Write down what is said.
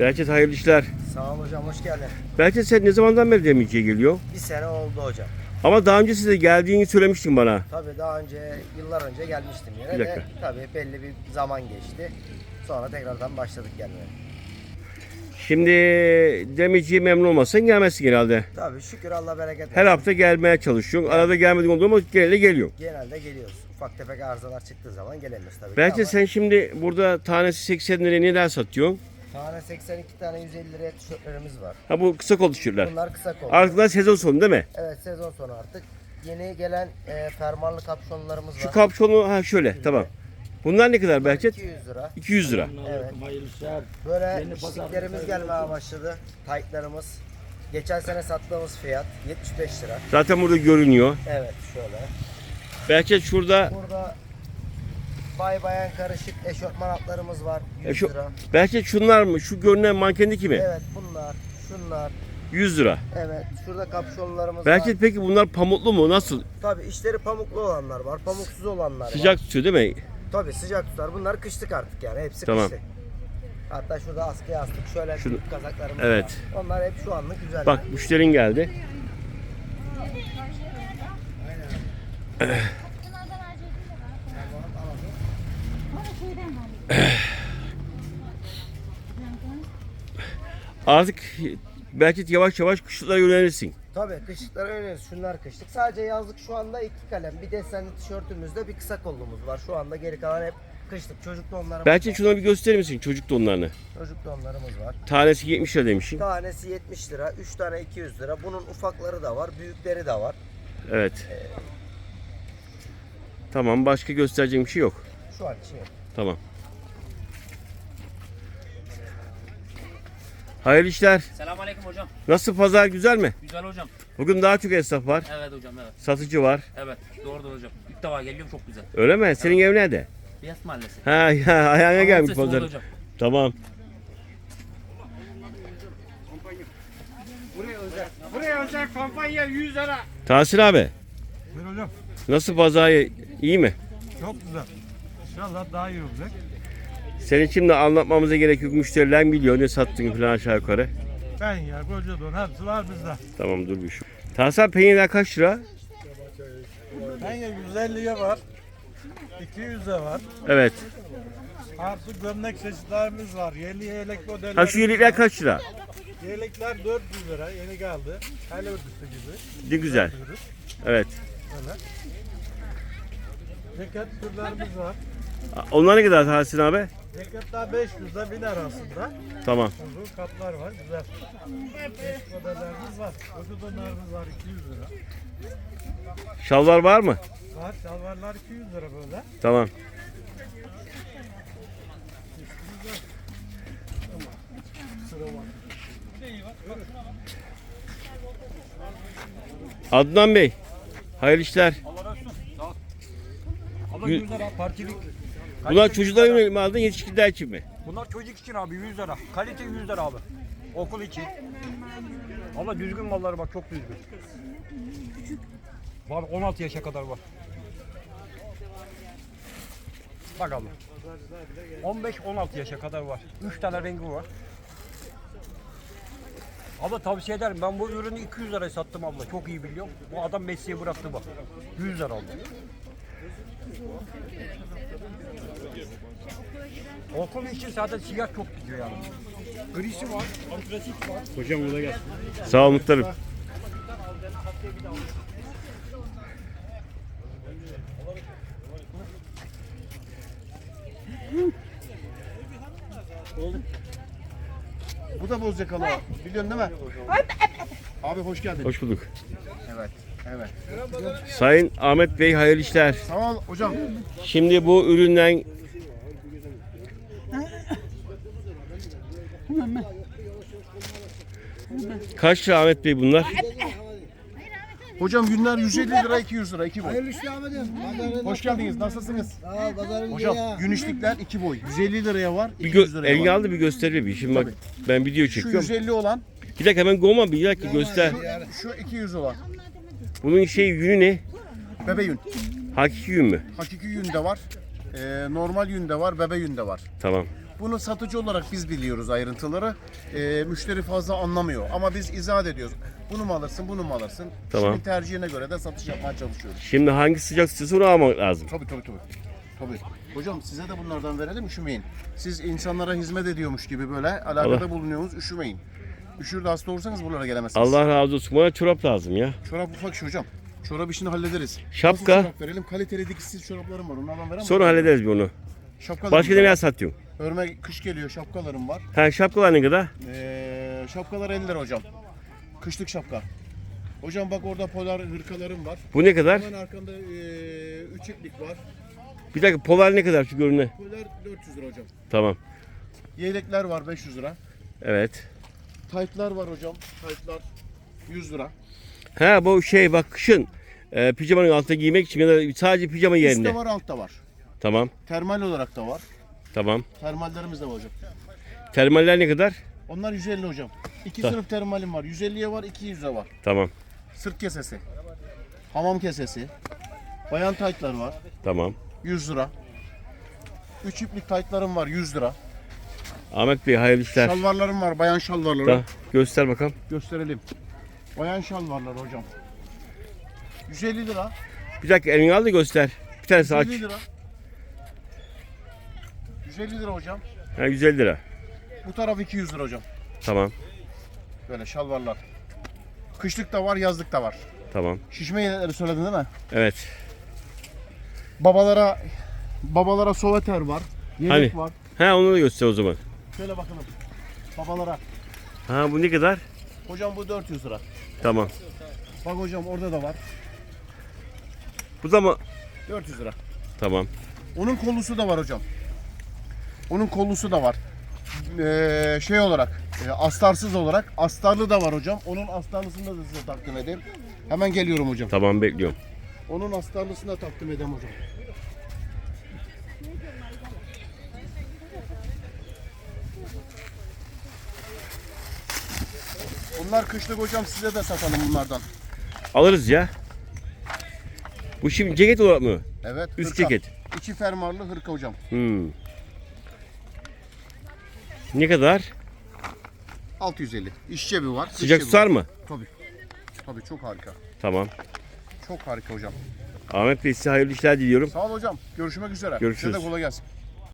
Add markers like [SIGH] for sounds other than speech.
Behçet hayırlı işler. Sağ ol hocam hoş geldin. Behçet sen ne zamandan beri demirciye geliyor? Bir sene oldu hocam. Ama daha önce size geldiğini söylemiştin bana. Tabii daha önce yıllar önce gelmiştim yine Bir de dakika. tabii belli bir zaman geçti. Sonra tekrardan başladık gelmeye. Şimdi demirciye memnun olmazsan gelmezsin genelde. Tabii şükür Allah bereket Her versin. hafta gelmeye çalışıyorsun. Arada gelmediğin oldu ama genelde geliyor. Genelde geliyoruz. Ufak tefek arızalar çıktığı zaman gelemiyoruz tabii. ki Belki ama sen şimdi burada tanesi 80 liraya neden satıyorsun? Tane 82 tane 150 liraya tişörtlerimiz var. Ha bu kısa kol tişörtler. Bunlar kısa kol. Artık da sezon sonu değil mi? Evet sezon sonu artık. Yeni gelen e, fermuarlı kapşonlarımız var. Şu kapşonu ha şöyle tamam. Bunlar ne kadar Behçet? 200 lira. 200 lira. Evet. Böyle işliklerimiz gelmeye başladı. Taytlarımız. Geçen sene sattığımız fiyat 75 lira. Zaten burada görünüyor. Evet şöyle. Behçet şurada Burada bay bayan karışık eşofman atlarımız var 100 E şu- lira. Behçet şunlar mı? Şu görünen mankendeki mi? Evet bunlar, şunlar. 100 lira. Evet şurada kapşonlarımız var. peki bunlar pamuklu mu? Nasıl? Tabii içleri pamuklu olanlar var, pamuksuz olanlar var. Sıcak tutuyor değil mi? Tabii sıcak tutar. Bunlar kışlık artık yani hepsi Tamam. kışlık. Hatta şurada askıya astık şöyle Şunu- kazaklarımız Evet. var. Onlar hep şu anlık güzel. Bak müşterin geldi. [LAUGHS] [CLEARS THROAT] Artık belki yavaş yavaş kışlıklara yönelirsin. Tabii kışlıklara öneriyoruz. Şunlar kışlık. Sadece yazlık şu anda iki kalem. Bir desenli tişörtümüzde bir kısa kollumuz var. Şu anda geri kalan hep kışlık. Çocuk donlarımız Belki var. şuna bir gösterir misin çocuk donlarını? Çocuk donlarımız var. Tanesi 70 lira demişsin. Tanesi 70 lira. 3 tane 200 lira. Bunun ufakları da var. Büyükleri de var. Evet. Tamam başka göstereceğim bir şey yok. Şu an için yok. Tamam. Hayırlı işler. Selamünaleyküm hocam. Nasıl pazar güzel mi? Güzel hocam. Bugün daha çok esnaf var. Evet hocam evet. Satıcı var. Evet doğrudur hocam. İlk defa geliyorum çok güzel. Öyle mi? Senin ev nerede? Beyaz Mahallesi. Ha ya ayağına Tamam, gelmiş pazar. Tamam. Buraya özel kampanya 100 lira. Tahsin abi Buyur hocam. nasıl pazar iyi mi? Çok güzel. İnşallah daha iyi olacak. Senin şimdi anlatmamıza gerek yok. Müşteriler biliyor ne sattığını falan aşağı yukarı. Ben ya koca don hepsi var bizde. Tamam dur bir şu. Tahsin abi peynirler kaç lira? Ben ya 150'ye var. 200'e var. Evet. Artı gömlek çeşitlerimiz var. Yeni yelek modeller. Ha şu yelekler kaç lira? Yelekler 400 lira. Yeni geldi. El örgüsü gibi. Ne güzel. Evet. Öyle. Ceket türlerimiz var. Onlar ne kadar Tahsin abi? Ceketler 500 ile 1000 arasında. Tamam. Uzun kaplar var. Güzel. Modellerimiz var. Koca donlarımız var 200 lira. Şalvar var mı? Var. Şalvarlar 200 lira böyle. Tamam. Adnan Bey, hayırlı işler. Allah razı olsun. Sağ ol. 100 lira partilik. Bunlar çocuklara yönelik mi aldın, yetişkinler için mi? Bunlar çocuk için abi 100 lira. Kalite 100 lira abi. Okul için. Abla düzgün malları bak çok düzgün. Var 16 yaşa kadar var. Bak abla. 15-16 yaşa kadar var. 3 tane rengi var. Abla tavsiye ederim. Ben bu ürünü 200 liraya sattım abla. Çok iyi biliyorum. Bu adam mesleği bıraktı bak. 100 lira aldı. Okul için zaten siyah çok gidiyor yani. Grisi var, antrasit var. Sağ ol muhtarım. Bu da bozacak Allah. Biliyorsun değil mi? Abi hoş geldin. Hoş bulduk. Evet. Evet. Sayın Ahmet Bey hayırlı işler. Sağ ol hocam. Şimdi bu üründen Kaç lira Ahmet Bey bunlar? Hocam günler 150 lira 200 lira 2 boy. Hoş geldiniz. Nasılsınız? Hocam gün işlikler 2 boy. 150 liraya var. Bir 200 gö- liraya elini var. aldı bir gösterir bir. Şimdi bak ben video Şu çekiyorum. 150 olan, Bir dakika hemen goma bir dakika göster. şu 200 olan. Bunun şey yünü ne? Bebe yün. Hakiki yün mü? Hakiki yün de var. Ee, normal yün de var, bebe yün de var. Tamam. Bunu satıcı olarak biz biliyoruz ayrıntıları. Ee, müşteri fazla anlamıyor ama biz izah ediyoruz. Bunu mu alırsın, bunu mu alırsın? Tamam. Kişinin tercihine göre de satış yapmaya çalışıyoruz. Şimdi hangi sıcak istiyorsa onu almak lazım. Tabii tabii tabii. Tabii. Hocam size de bunlardan verelim üşümeyin. Siz insanlara hizmet ediyormuş gibi böyle alakada Allah. bulunuyorsunuz üşümeyin. Üşür de hasta olursanız buralara gelemezsiniz. Allah razı olsun. Bana çorap lazım ya. Çorap ufak iş hocam. Çorap işini hallederiz. Şapka? Nasıl çorap verelim? Kaliteli dikişsiz çoraplarım var. Onlardan veremem. Sonra hallederiz bir onu. Şapkalarım Başka var. neler satıyorsun? Örme kış geliyor şapkalarım var. Ha şapkalar ne kadar? Ee, şapkalar 50 lira hocam. Kışlık şapka. Hocam bak orada polar hırkalarım var. Bu ne kadar? Hemen arkanda 3 iplik var. Bir dakika polar ne kadar şu görüne? Polar 400 lira hocam. Tamam. Yelekler var 500 lira. Evet. Taytlar var hocam. Taytlar 100 lira. Ha bu şey bak kışın e, pijamanın altına giymek için ya da sadece pijama Üstte yerine. var altta var. Tamam. Termal olarak da var. Tamam. Termallerimiz de var hocam. Termaller ne kadar? Onlar 150 hocam. İki Ta- sınıf termalim var. 150'ye var, 200'e var. Tamam. Sırt kesesi. Hamam kesesi. Bayan taytlar var. Tamam. 100 lira. 3 iplik taytlarım var 100 lira. Ahmet Bey hayırlı işler. Şalvarlarım var bayan şalvarları. Da, göster bakalım. Gösterelim. Bayan şalvarlar hocam. 150 lira. Bir dakika elini al da göster. Bir tanesi aç. 150 lira. 150 lira hocam. Ha 150 lira. Bu taraf 200 lira hocam. Tamam. Böyle şalvarlar. Kışlık da var, yazlık da var. Tamam. Şişme yelekleri söyledin değil mi? Evet. Babalara babalara soveter var. Yelek Hani? var. Ha onu da göster o zaman. Şöyle bakalım. Babalara. Ha bu ne kadar? Hocam bu 400 lira. Tamam. Bak hocam orada da var. Bu da mı? 400 lira. Tamam. Onun kollusu da var hocam. Onun kollusu da var. Ee, şey olarak, e, astarsız olarak astarlı da var hocam. Onun astarlısını da size takdim edeyim. Hemen geliyorum hocam. Tamam bekliyorum. Onun astarlısını da takdim edeyim hocam. Bunlar kışlık hocam size de satalım bunlardan. Alırız ya. Bu şimdi ceket olarak mı? Evet. Üst hırka. ceket. İki fermuarlı hırka hocam. Hmm. Ne kadar? 650. İş cebi var. Sıcak cebi tutar var. mı? Tabii. Tabii çok harika. Tamam. Çok harika hocam. Ahmet Bey size hayırlı işler diliyorum. Sağ ol hocam. Görüşmek üzere. Görüşürüz. Size de kolay gelsin.